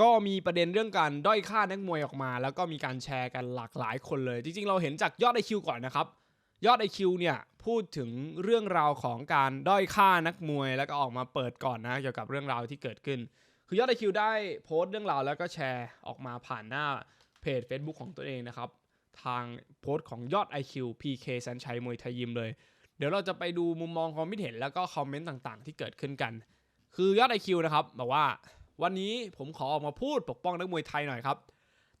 ก็มีประเด็นเรื่องการด้อยค่านักมวยออกมา แล้วก็มีการแชร์กันหลากหลายคนเลย จริงๆ เราเห็นจากยอดไอคิวก่อนนะครับ ยอดไอคิวเนี่ยพูดถึงเรื่องราวของการด้อยค่านักมวย แล้วก็ออกมาเปิดก่อนนะเกี่ยวกับเรื่องราวที่เกิดขึ้น คือยอดไอคิวได้โพสต์เรื่องราวแล้วก็แชร์ออกมาผ่านหน้าเพจ Facebook ของตัวเองนะครับ ทางโพสต์ของยอด IQ PK สันชัยมวยไทยยิมเลย เดี๋ยวเราจะไปดูมุมมองความคิดเห็นแล้วก็คอมเมนต์ต่างๆ ที่เกิดขึ้นกัน คือยอด IQ นะครับบอกว่า วันนี้ผมขอออกมาพูดปกป้องนักมวยไทยหน่อยครับ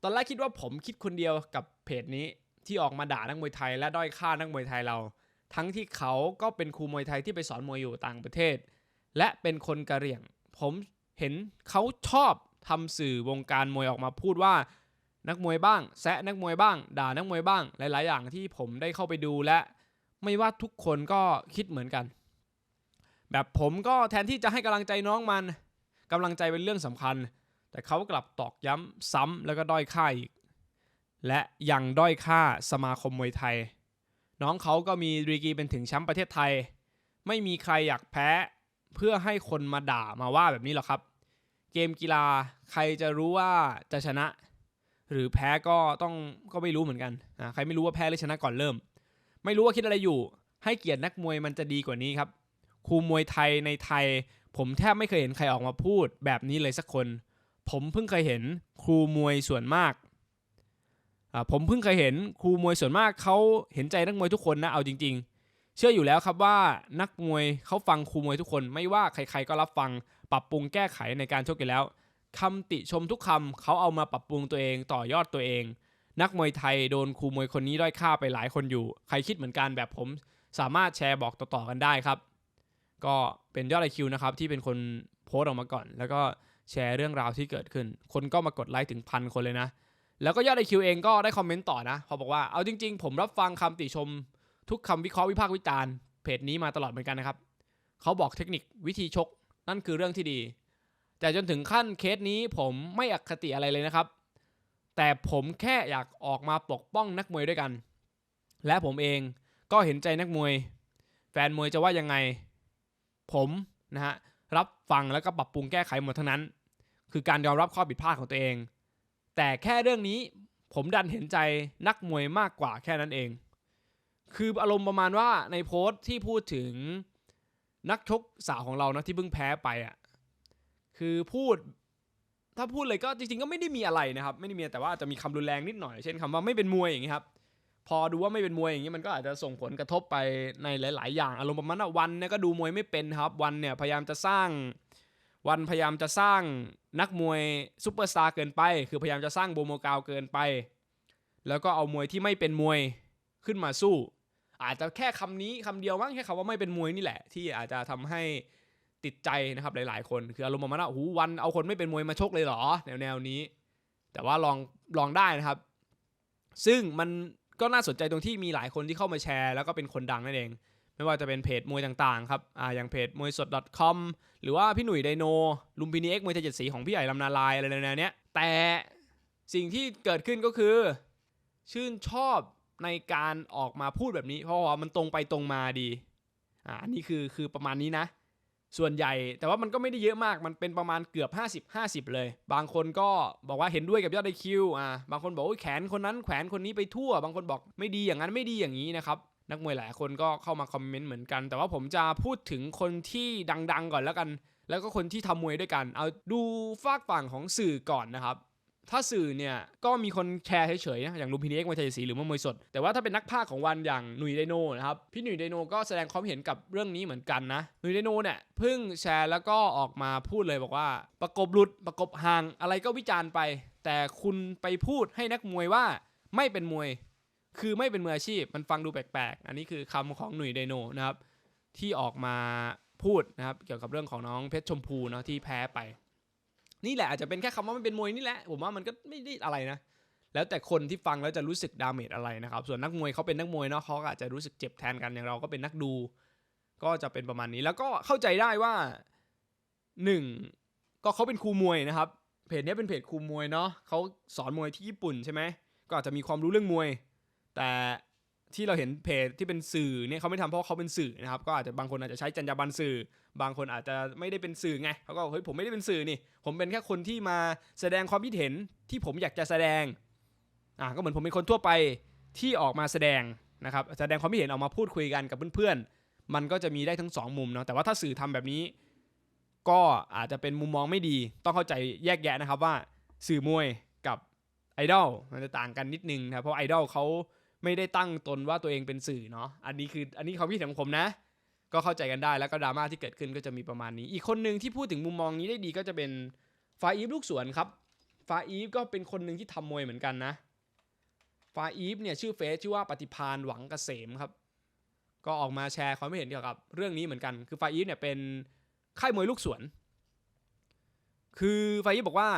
ตอนแรกคิดว่าผมคิดคนเดียวกับเพจนี้ที่ออกมาด่านักมวยไทย และด้อยค่านักมวยไทยเรา ทั้งที่เขาก็เป็นครูมวยไทยที่ไปสอนมวยอยู่ต่างประเทศ และเป็นคนกะเหรี่ยง ผมเห็นเขาชอบทำสื่อวงการมวยออกมาพูดว่า นักมวยบ้าง แซะนักมวยบ้าง ด่านักมวยบ้าง หลาย ๆ อย่างที่ผมได้เข้าไปดูและ ไม่ว่าทุกคนก็คิดเหมือนกัน แบบผมก็แทนที่จะให้กำลังใจน้องมัน กำลังใจเป็นเรื่องสำคัญ แต่เขากลับตอกย้ำซ้ำแล้วก็ด้อยค่าอีก และยังด้อยค่าสมาคมมวยไทย น้องเขาก็มีดีกรีเป็นถึงแชมป์ประเทศไทย ไม่มีใครอยากแพ้เพื่อให้คนมาด่ามาว่าแบบนี้หรอกครับ เกมกีฬาใครจะรู้ว่าจะชนะ หรือแพ้ก็ต้องก็ไม่รู้เหมือนกันนะใครไม่รู้ว่าแพ้หรือชนะก่อนเริ่ม ไม่รู้ว่าคิดอะไรอยู่ ให้เกียรตินักมวยมันจะดีกว่านี้ครับครูมวยไทยในไทย ผมแทบไม่เคยเห็นใครออกมาพูดแบบนี้เลยสักคน ผมเพิ่งเคยเห็นครูมวยส่วนมากอ่าผมเพิ่งเคยเห็นครูมวยส่วนมากเขาเห็นใจนักมวยทุกคนนะเอาจริง ๆ เชื่ออยู่แล้วครับว่านักมวยเขาฟังครูมวยทุกคน ไม่ว่าใครๆก็รับฟังปรับปรุงแก้ไขในการชกอยู่แล้วคำติชมทุกคำเขาเอามาปรับปรุงตัวเองต่อยอดตัวเอง นักมวยไทยโดนครูมวยคนนี้ด้อยค่าไปหลายคนอยู่ ใครคิดเหมือนกันแบบผม สามารถแชร์บอกต่อๆกันได้ครับ ก็เป็นยอดไอคิวนะครับที่เป็นคนโพสต์ออกมาก่อน แล้วก็แชร์เรื่องราวที่เกิดขึ้น คนก็มากดไลค์ถึงพันคนเลยนะ แล้วก็ยอดไอคิวเองก็ได้คอมเมนต์ต่อนะเขาบอกว่าเอาจริง ๆ ผมรับฟังคำติชม ทุกคำวิเคราะห์วิพากษ์วิจารณ์เพจนี้มาตลอดเหมือนกันนะครับเขาบอกเทคนิควิธีชก นั่นคือเรื่องที่ดี แต่จนถึงขั้นเคสนี้ผมไม่อคติอะไรเลยนะครับ แต่ผมแค่อยากออกมาปกป้องนักมวยด้วยกัน และผมเองก็เห็นใจนักมวย แฟนมวยจะว่ายังไง ผมนะฮะรับฟังแล้วก็ปรับปรุงแก้ไขหมดทั้งนั้น คือการยอมรับข้อผิดพลาดของตัวเอง แต่แค่เรื่องนี้ผมดันเห็นใจนักมวยมากกว่าแค่นั้นเอง คืออารมณ์ประมาณว่าในโพสต์ที่พูดถึงนักชกสาวของเรานะที่เพิ่งแพ้ไปอะคือพูดถ้าพูดเลยก็จริงๆก็ไม่ได้มีอะไรนะครับ ไม่ได้มีแต่ว่าอาจจะมีคำรุนแรงนิดหน่อย เช่นคำว่าไม่เป็นมวยอย่างนี้ครับ พอดูว่าไม่เป็นมวยอย่างนี้มันก็อาจจะส่งผลกระทบไปในหลาย ๆ อย่างอารมณ์ประมาณว่าวันเนี่ยก็ดูมวยไม่เป็นครับวันเนี่ยพยายามจะสร้างวันพยายามจะสร้างนักมวยซูเปอร์สตาร์เกินไป คือพยายามจะสร้างโบโมกาวเกินไป แล้วก็เอามวยที่ไม่เป็นมวยขึ้นมาสู้ อาจจะแค่คำนี้คำเดียวมั้งแค่คำว่าไม่เป็นมวยนี่แหละ ที่อาจจะทำให้ติดใจนะครับหลาย ๆ คนคืออารมณ์ประมาณว่าโอ้โหวันเอาคนไม่เป็นมวยมาชกเลยเหรอแนวแนวๆนี้ แต่ว่าลองลองได้นะครับ ซึ่งมัน ก็น่าสนใจตรงที่มีหลายคนที่เข้ามาแชร์ แล้วก็เป็นคนดังนั่นเอง ไม่ว่าจะเป็นเพจมวยต่างๆครับอ่าอย่างเพจมวยสด .com หรือว่าพี่หนุ่ยไดโนลุมพินีเอ็กมวยไทยเจ็ดสีของพี่ใหญ่ลำนาลายอะไรแนวเนี้ยแต่สิ่งที่เกิดขึ้นก็คือ ชื่นชอบในการออกมาพูดแบบนี้ เพราะว่ามันตรงไปตรงมาดีอ่านนี้คือคือประมาณนี้นะ ส่วนใหญ่ แต่ว่ามันก็ไม่ได้เยอะมากมันเป็นประมาณเกือบ 50 50 เลย บางคนก็บอกว่าเห็นด้วยกับยอดไอคิวอ่าบางคนบอกว่าแขนคนนั้นแขวนคนนี้ไปทั่ว บางคนบอกไม่ดีอย่างนั้นไม่ดีอย่างนี้นะครับนักมวยหลายคนก็เข้ามาคอมเมนต์เหมือนกัน แต่ว่าผมจะพูดถึงคนที่ดัง ๆ ก่อนแล้วกัน แล้วก็คนที่ทำมวยด้วยกัน เอาดูฝากฝั่งของสื่อก่อนนะครับ ถ้าสื่อเนี่ยก็มีคนแชร์เฉยๆนะอย่างลุมพินีเอ็กมวยไทยสีหรือว่ามวยสด แต่ว่าถ้าเป็นนักพากย์ของวันอย่างหนุยไดโนนะครับพี่หนุยไดโนก็แสดงความเห็นกับเรื่องนี้เหมือนกันนะหนุยไดโนเนี่ยเพิ่งแชร์แล้วก็ออกมาพูดเลยบอกว่า ประกบหลุดประกบห่างอะไรก็วิจารณ์ไป แต่คุณไปพูดให้นักมวยว่าไม่เป็นมวย คือไม่เป็นมืออาชีพมันฟังดูแปลกๆ อันนี้คือคำของหนุยไดโนนะครับที่ออกมาพูดนะครับเกี่ยวกับเรื่องของน้องเพชรชมพูเนาะที่แพ้ไป นี่แหละอาจจะเป็นแค่คำว่ามันเป็นมวยนี่แหละ ผมว่ามันก็ไม่ได้อะไรนะ แล้วแต่คนที่ฟังแล้วจะรู้สึกดาเมจอะไรนะครับ ส่วนนักมวยเขาเป็นนักมวยเนาะเขาก็อาจจะรู้สึกเจ็บแทนกันอย่างเราก็เป็นนักดู ก็จะเป็นประมาณนี้แล้วก็เข้าใจได้ว่าหนึ่งก็เขาเป็นครูมวยนะครับเพจเนี้ยเป็นเพจครูมวยเนาะเขาสอนมวยที่ญี่ปุ่นใช่ไหมก็อาจจะมีความรู้เรื่องมวย แต่ ที่เราเห็นเพจที่เป็นสื่อเนี่ยเขาไม่ทำเพราะเขาเป็นสื่อนะครับก็อาจจะบางคนอาจจะใช้จรรยาบรรณสื่อ บางคนอาจจะไม่ได้เป็นสื่อไงเขาก็เฮ้ยผมไม่ได้เป็นสื่อนี่ ผมเป็นแค่คนที่มาแสดงความคิดเห็นที่ผมอยากจะแสดงอ่าก็เหมือนผมเป็นคนทั่วไปที่ออกมาแสดงนะครับแสดงความคิดเห็นออกมาพูดคุยกันกับเพื่อนๆ มันก็จะมีได้ทั้งสองมุมเนาะแต่ว่าถ้าสื่อทำแบบนี้ ก็อาจจะเป็นมุมมองไม่ดี ต้องเข้าใจแยกแยะนะครับว่าสื่อมวยกับไอดอลมันจะต่างกันนิดนึงนะครับเพราะไอดอลเขา ไม่ได้ตั้งตนว่าตัวเองเป็นสื่อเนาะอันนี้คืออันนี้ความคิดเห็นของผมนะ ก็เข้าใจกันได้แล้วก็ดราม่าที่เกิดขึ้นก็จะมีประมาณนี้ อีกคนหนึ่งที่พูดถึงมุมมองนี้ได้ดีก็จะเป็นฟาอีฟลูกสวนครับฟาอีฟก็เป็นคนหนึ่งที่ทำมวยเหมือนกันนะฟาอีฟเนี่ยชื่อเฟซชื่อว่าปฏิพานหวังเกษมครับ ก็ออกมาแชร์ความเห็นเกี่ยวกับเรื่องนี้เหมือนกัน คือฟาอีฟเนี่ยเป็นค่ายมวยลูกสวน คือฟาอีฟบอกว่า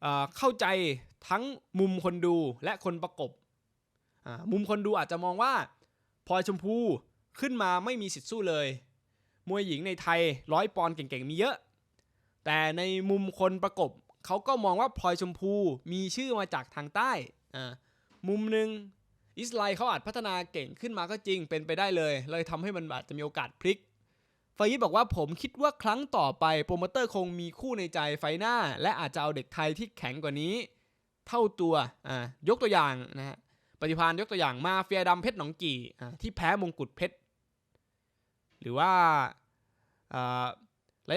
เอ่อเข้าใจ ทั้งมุมคนดูและคนประกบ มุมคนดูอาจจะมองว่าพลอยชมพูขึ้นมาไม่มีสิทธิ์สู้เลย มวยหญิงในไทยร้อยปอนด์เก่งๆมีเยอะ แต่ในมุมคนประกบเขาก็มองว่าพลอยชมพูมีชื่อมาจากทางใต้มุมหนึ่งอิสไลเขาอาจพัฒนาเก่งขึ้นมาก็จริงเป็นไปได้เลย เลยทำให้มันอาจจะมีโอกาสพลิกฟายิดบอกว่าผมคิดว่าครั้งต่อไปโปรโมเตอร์คงมีคู่ในใจไฟหน้า และอาจจะเอาเด็กไทยที่แข็งกว่านี้ เท่าตัวอ่ายกตัวอย่างนะฮะปฏิพานยกตัวอย่างมาเฟียดำเพชรหนองกี่อ่าที่แพ้มงกุฎเพชรหรือว่าอ่า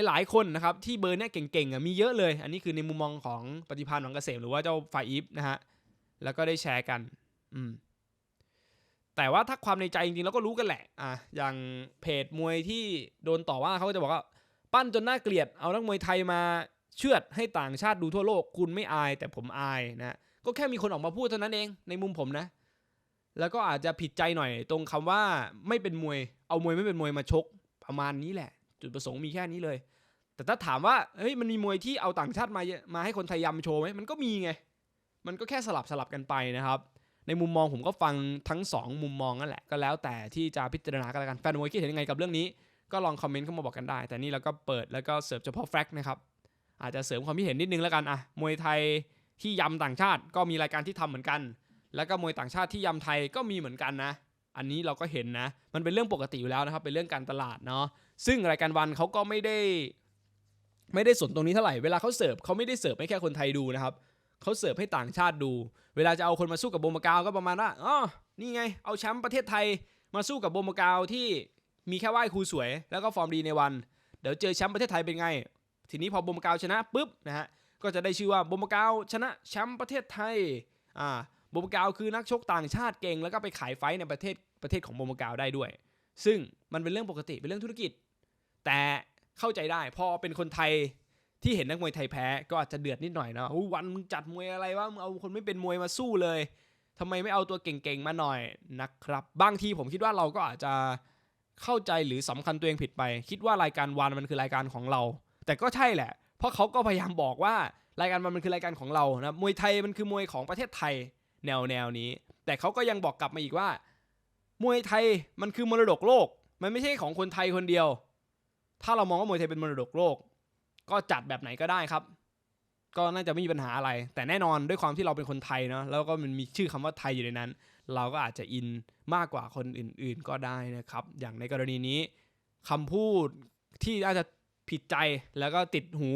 หลาย ๆ คนนะครับที่เบอร์เนี้ยเก่งๆอะมีเยอะเลย อันนี้คือในมุมมองของปฏิพานหวังเกษมหรือว่าเจ้าฝ่ายอีฟนะฮะแล้วก็ได้แชร์กันอืมแต่ว่าถ้าความในใจจริงๆเราก็รู้กันแหละอะอย่างเพจมวยที่โดนต่อว่าเขาก็จะบอกว่า ปั้นจนน่าเกลียดเอานักมวยไทยมา เชือดให้ต่างชาติดูทั่วโลก คุณไม่อายแต่ผมอายนะก็แค่มีคนออกมาพูดเท่านั้นเองในมุมผมนะ แล้วก็อาจจะผิดใจหน่อยตรงคำว่าไม่เป็นมวย เอามวยไม่เป็นมวยมาชกประมาณนี้แหละ จุดประสงค์มีแค่นี้เลย แต่ถ้าถามว่าเฮ้ยมันมีมวยที่เอาต่างชาติมามาให้คนไทยยำโชว์ไหมมันก็มีไง มันก็แค่สลับสลับกันไปนะครับ ในมุมมองผมก็ฟังทั้งสองมุมมองนั่นแหละก็แล้วแต่ที่จะพิจารณากันแล้วกันแฟนมวยคิดเห็นยังไงกับเรื่องนี้ ก็ลองคอมเมนต์เข้ามาบอกกันได้ แต่นี่เราก็เปิดแล้วก็เสิร์ฟเฉพาะแฟกต์นะครับ อาจจะเสริมความคิดเห็นนิดนึงแล้วกันอะมวยไทยที่ยำต่างชาติก็มีรายการที่ทำเหมือนกัน แล้วก็มวยต่างชาติที่ยำไทยก็มีเหมือนกันนะ อันนี้เราก็เห็นนะ มันเป็นเรื่องปกติอยู่แล้วนะครับ เป็นเรื่องการตลาดเนาะ ซึ่งรายการวันเขาก็ไม่ได้ ไม่ได้สนตรงนี้เท่าไหร่ เวลาเขาเสิร์ฟเขาไม่ได้เสิร์ฟให้แค่คนไทยดูนะครับ เขาเสิร์ฟให้ต่างชาติดู เวลาจะเอาคนมาสู้กับโบมากาวก็ประมาณว่า อ๋อ นี่ไง เอาแชมป์ประเทศไทยมาสู้กับโบมากาวที่มีแค่ไหว้ครูสวย แล้วก็ฟอร์มดีในวัน เดี๋ยวเจอแชมป์ประเทศไทยเป็นไง ทีนี้พอบมกาวชนะปุ๊บนะฮะก็จะได้ชื่อว่าบมกาวชนะแชมป์ประเทศไทยอ่าบมกาวคือนักชกต่างชาติเก่ง แล้วก็ไปขายไฟในประเทศประเทศของบมกาวได้ด้วย ซึ่งมันเป็นเรื่องปกติเป็นเรื่องธุรกิจ แต่เข้าใจได้พอเป็นคนไทยที่เห็นนักมวยไทยแพ้ก็อาจจะเดือดนิดหน่อยนะวันมึงจัดมวยอะไรวะมึงเอาคนไม่เป็นมวยมาสู้เลยทำไมไม่เอาตัวเก่งๆมาหน่อยนะครับ บางทีผมคิดว่าเราก็อาจจะเข้าใจหรือสำคัญตัวเองผิดไป คิดว่ารายการวันมันคือรายการของเรา แต่ก็ใช่แหละ เพราะเขาก็พยายามบอกว่ารายการวันมันคือรายการของเรานะมวยไทยมันคือมวยของประเทศไทยแนวแนวนี้ แต่เขาก็ยังบอกกลับมาอีกว่า มวยไทยมันคือมรดกโลก มันไม่ใช่ของคนไทยคนเดียว ถ้าเรามองว่ามวยไทยเป็นมรดกโลก ก็จัดแบบไหนก็ได้ครับ ก็น่าจะไม่มีปัญหาอะไร แต่แน่นอนด้วยความที่เราเป็นคนไทยเนาะแล้วก็มันมีชื่อคำว่าไทยอยู่ในนั้น เราก็อาจจะอินมากกว่าคนอื่น ๆ ก็ได้นะครับ อย่างในกรณีนี้คำพูดที่อาจจะ ผิดใจแล้วก็ติดหู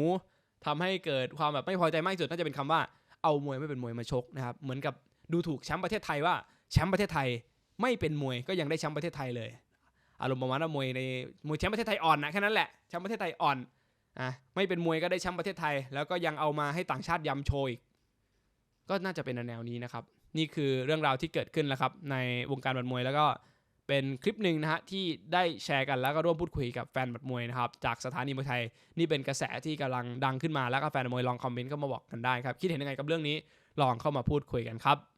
ทำให้เกิดความแบบไม่พอใจมากที่สุดน่าจะเป็นคำว่าเอามวยไม่เป็นมวยมาชกนะครับเหมือนกับดูถูกแชมป์ประเทศไทยว่าแชมป์ประเทศไทยไม่เป็นมวยก็ยังได้แชมป์ประเทศไทยเลย อารมณ์ประมาณว่ามวยในมวยแชมป์ประเทศไทยอ่อนนะแค่นั้นแหละแชมป์ประเทศไทยอ่อนอะไม่เป็นมวยก็ได้แชมป์ประเทศไทย แล้วก็ยังเอามาให้ต่างชาติยำโชยอีกก็น่าจะเป็นแนวนี้นะครับ นี่คือเรื่องราวที่เกิดขึ้นแล้วครับในวงการบัดมวยแล้วก็ เป็นคลิปหนึ่งนะฮะที่ได้แชร์กันแล้วก็ร่วมพูดคุยกับแฟนบัดมวยนะครับจากสถานีมวยไทยนี่เป็นกระแสที่กำลังดังขึ้นมาแล้วก็แฟนมวยลองคอมเมนต์เข้ามาบอกกันได้ครับคิดเห็นยังไงกับเรื่องนี้ลองเข้ามาพูดคุยกันครับ